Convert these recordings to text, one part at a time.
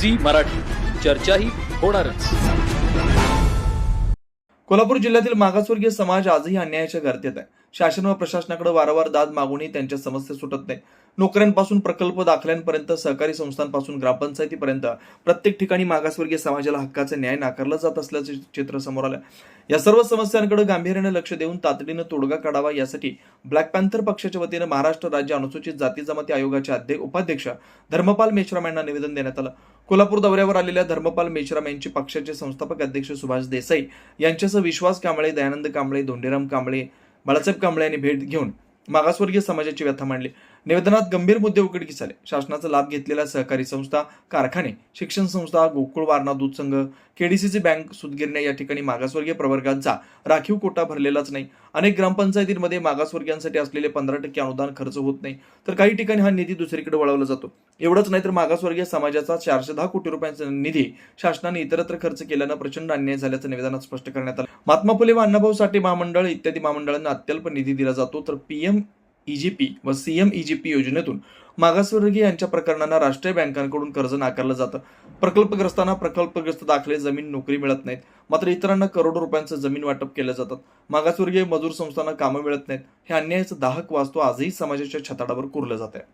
Zee Marathi. चर्चाही होणारच. कोल्हापूर जिल्ह्यातील मागासवर्गीय समाज आजही अन्यायाच्या गर्तेत आहे. शासन व प्रशासनाकडे वारंवार दाद मागूनही त्यांच्या समस्या सुटत नाही. नोकऱ्यांपासून प्रकल्प दाखल्यांपर्यंत सहकारी संस्थांपासून ग्रामपंचायतीपर्यंत प्रत्येक ठिकाणी मागासवर्गीय समाजाला हक्काचा न्याय नाकारला जात असल्याचे चित्र समोर आलं. या सर्व समस्यांकडे गांभीर्याने लक्ष देऊन तातडीनं तोडगा काढावा यासाठी ब्लॅक पॅन्थर पक्षाच्या वतीनं महाराष्ट्र राज्य अनुसूचित जाती जमाती आयोगाचे अध्यक्ष उपाध्यक्ष धर्मपाल मेश्राम यांना निवेदन देण्यात आलं. कोल्हापूर दौऱ्यावर आलेल्या धर्मपाल मेश्राम यांची पक्षाचे संस्थापक अध्यक्ष सुभाष देसाई यांच्यासह विश्वास कांबळे दयानंद कांबळे धोंडीराम कांबळे बाळासाहेब कांबळे यांनी भेट घेऊन मागासवर्गीय समाजाची व्यथा मांडली. निवेदनात गंभीर मुद्दे उघडकीस आले. शासनाचा लाभ घेतलेल्या सहकारी संस्था कारखाने शिक्षण संस्था गोकुळ वारणा दूध संघ केडीसीचे बँक सुदगिरणे या ठिकाणी मागासवर्गीय प्रवर्गाचा राखीव कोटा भरलेलाच नाही. अनेक ग्रामपंचायतींमध्ये मागासवर्गीयांसाठी असलेले पंधरा टक्के अनुदान खर्च होत नाही. तर काही ठिकाणी हा निधी दुसरीकडे वळवला जातो. एवढंच नाही तर मागासवर्गीय समाजाचा चारशे दहा कोटी रुपयांचा निधी शासनाने इतरत्र खर्च केल्यानं प्रचंड अन्याय झाल्याचं निवेदनात स्पष्ट करण्यात आलं. महात्मा फुले व अण्णाभाऊ साठे महामंडळ इत्यादी महामंडळांना अत्यल्प निधी दिला जातो. तर पीएम ईजीपी व सीएम ईजीपी योजनेतून मागासवर्गीय यांच्या प्रकरणांना राष्ट्रीय बँकांकडून कर्ज नाकारलं जातं. प्रकल्पग्रस्तांना प्रकल्पग्रस्त दाखले जमीन नोकरी मिळत नाहीत. मात्र इतरांना करोडो रुपयांचं जमीन वाटप केलं जातात मागासवर्गीय मजूर संस्थांना कामं मिळत नाहीत. हे अन्यायाचं दाहक वास्तव आजही समाजाच्या छताडावर कुरलं जात आहे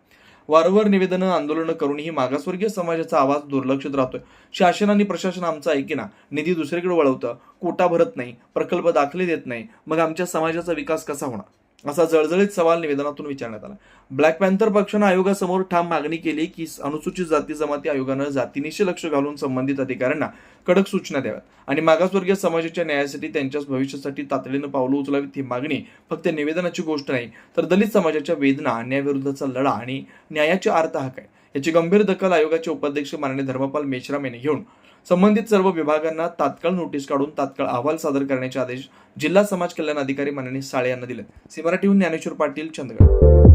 वारंवार निवेदनं आंदोलनं करूनही मागासवर्गीय समाजाचा आवाज दुर्लक्षित राहतोय. शासन आणि प्रशासन आमचा ऐकेना निधी दुसरीकडे वळवतं. कोटा भरत नाही. प्रकल्प दाखले देत नाही. मग आमच्या समाजाचा विकास कसा होणार? असा जळजळीत सवाल निवेदनातून विचारण्यात आला. ब्लॅक पॅन्थर पक्षानं आयोगासमोर ठाम मागणी केली की अनुसूचित जाती जमाती आयोगानं जातीनिशी लक्ष घालून संबंधित अधिकाऱ्यांना कडक सूचना द्याव्यात आणि मागासवर्गीय समाजाच्या न्यायासाठी त्यांच्या भविष्यासाठी तातडीनं पावलं उचलावीत ही मागणी फक्त निवेदनाची गोष्ट नाही तर दलित समाजाच्या वेदना अन्यायाविरुद्धचा लढा आणि न्यायाची आर्त हाक आहे. याची गंभीर दखल आयोगाचे उपाध्यक्ष माननीय धर्मपाल मेश्राम यांनी घेऊन संबंधित सर्व विभागांना तात्काळ नोटीस काढून तात्काळ अहवाल सादर करण्याचे आदेश जिल्हा समाज कल्याण अधिकारी माननीय साळे यांना दिले. सी मराठीहून ज्ञानेश्वर पाटील चंदगड.